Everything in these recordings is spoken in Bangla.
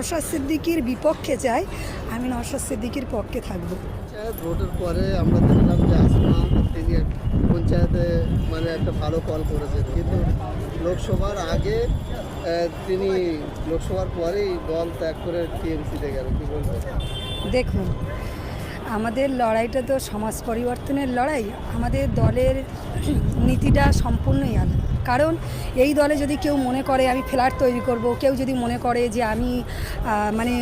নওশাদ সিদ্দিকির বিপক্ষে চাই আমি নওশাদ সিদ্দিকির পক্ষে থাকব। পঞ্চায়েত ভোটের পরে আমরা দেখলাম যে আসমা তিনি পঞ্চায়েতে মানে একটা ভালো কল করেছেন। কিন্তু লোকসভার আগে তিনি লোকসভার পরেই দল ত্যাগ করে টিএমসিতে গেল। কি বলবেন? দেখুন আমাদের লড়াইটা তো সমাজ পরিবর্তনের লড়াই। আমাদের দলের নীতিটা সম্পূর্ণই আলাদা। কারণ এই দলে যদি কেউ মনে করে আমি ফ্ল্যাট তৈরি করব, কেউ যদি মনে করে যে আমি মানে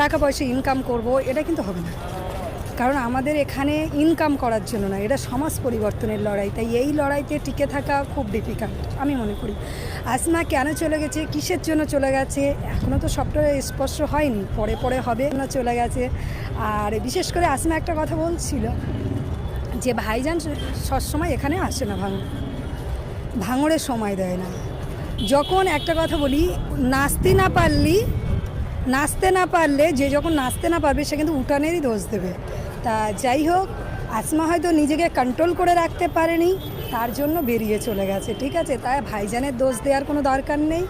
টাকা পয়সা ইনকাম করব, এটা কিন্তু হবে না। কারণ আমাদের এখানে ইনকাম করার জন্য না এটা সমাজ পরিবর্তনের লড়াই। তাই এই লড়াইতে টিকে থাকা খুব ডিফিকাল্ট আমি মনে করি। আসমা কেন চলে গেছে, কিসের জন্য চলে গেছে এখনও তো সবটা স্পষ্ট হয়নি, পরে পরে হবে না চলে গেছে। আর বিশেষ করে আসমা একটা কথা বলছিল যে ভাইজান সবসময় এখানে আসে না ভাঙ ভাঙড়ের সময় দেয় না। যখন একটা কথা বলি, নাচতে না পারলি, নাচতে না পারলে, যে যখন নাচতে না পারবে, সে কিন্তু উঠানেরই দোষ দেবে। তা যাই হোক, আসমা হয়তো নিজেকে কন্ট্রোল করে রাখতে পারেনি, তার জন্য বেরিয়ে চলে গেছে, ঠিক আছে? তাই ভাইজানের দোষ দেওয়ার কোনো দরকার নেই।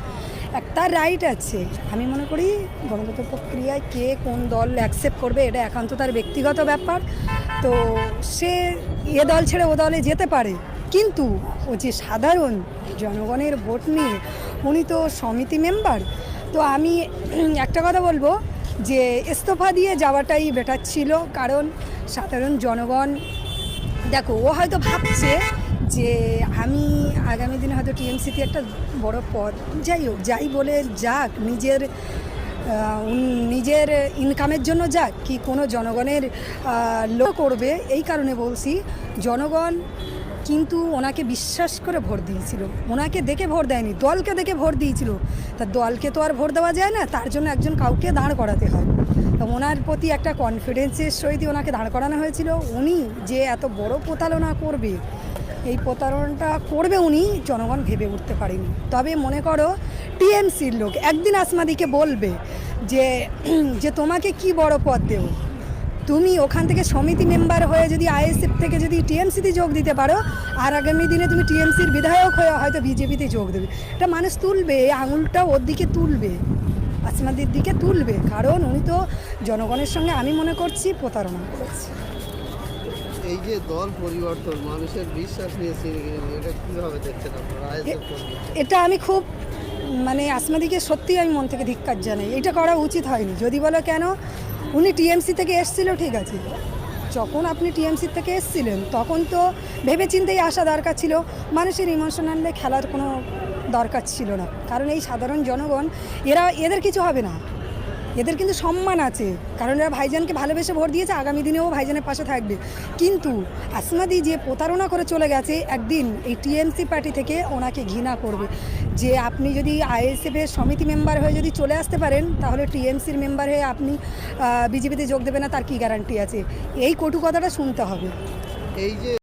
একটা রাইট আছে। আমি মনে করি, গণতন্ত্র প্রক্রিয়ায় কে কোন দল অ্যাকসেপ্ট করবে, এটা একান্ত তার ব্যক্তিগত ব্যাপার। তো সে এ দল ছেড়ে ও দলে যেতে পারে। কিন্তু ও যে সাধারণ জনগণের ভোট নিয়ে উনি তো সমিতি মেম্বার, তো আমি একটা কথা বলব যে ইস্তফা দিয়ে যাওয়াটাই বেটার ছিল, কারণ সাধারণ জনগণ, দেখো, ও হয়তো ভাবছে যে আমি আগামী দিনে হয়তো টিএমসিতে একটা বড় পদ, যাই হোক, যাই বলে যাক, নিজের নিজের ইনকামের জন্য যাক, কি কোনো জনগণের লো করবে, এই কারণে বলছি, জনগণ কিন্তু ওনাকে বিশ্বাস করে ভোট দিয়েছিল। ওনাকে দেখে ভোট দেয়নি, দলকে দেখে ভোট দিয়েছিল। তা দলকে তো আর ভোট দেওয়া যায় না, তার জন্য একজন কাউকে দাঁড় করাতে হয়। তো ওনার প্রতি একটা কনফিডেন্সের সহিত ওনাকে দাঁড় করানো হয়েছিল। উনি যে এত বড় প্রতারণা করবে, এই প্রতারণাটা করবে উনি, জনগণ ভেবে উঠতে পারেনি। তবে মনে করো, টিএমসির লোক একদিন আসমাদিকে বলবে যে যে তোমাকে কি বড় পদ দেবো? তুমি ওখান থেকে সমিতি মেম্বার হয়ে যদি আইএসএফ থেকে যদি টিএমসিতে যোগ দিতে পারো আর আগামী দিনে তুমি টিএমসির বিধায়ক হয়ে হয়তো বিজেপিতে যোগ দেবে। এটা মানুষ তুলবে এই আঙুলটা ওর দিকে তুলবে আসমাদির দিকে তুলবে কারণ উনি তো জনগণের সঙ্গে আমি মনে করছি প্রতারণা করেছে। এই যে দল পরিবর্তন মানুষের বিশ্বাস নিয়ে এটা কীভাবে দেখছেন এটা আমি খুব মানে আসমাদিকে সত্যি আমি মন থেকে ধিক্কার জানাই এটা করা উচিত হয়নি। যদি বলো কেন উনি টিএমসি থেকে এসছিল, ঠিক আছে। যখন আপনি টিএমসি থেকে এসছিলেন, তখন তো ভেবে চিন্তেই আসা দরকার ছিল। মানুষের ইমোশনালে খেলার কোনো দরকার ছিল না। কারণ এই সাধারণ জনগণ, এরা, এদের কিছু হবে না। এদের কিন্তু সম্মান আছে। কারণ এরা ভাইজানকে ভালোবেসে ভোট দিয়েছে, আগামী দিনেও ভাইজানের পাশে থাকবে। কিন্তু আসমাদি যে প্রতারণা করে চলে গেছে, একদিন এই টিএমসি পার্টি থেকে ওনাকে ঘৃণা করবে। যে আপনি যদি আইএসএফের সমিতি মেম্বার হয়ে যদি চলে আসতে পারেন, তাহলে টিএমসির মেম্বার হয়ে আপনি বিজেপিতে যোগ দেবেন না, তার কী গ্যারান্টি আছে? এই কটু কথাটা শুনতে হবে। এই যে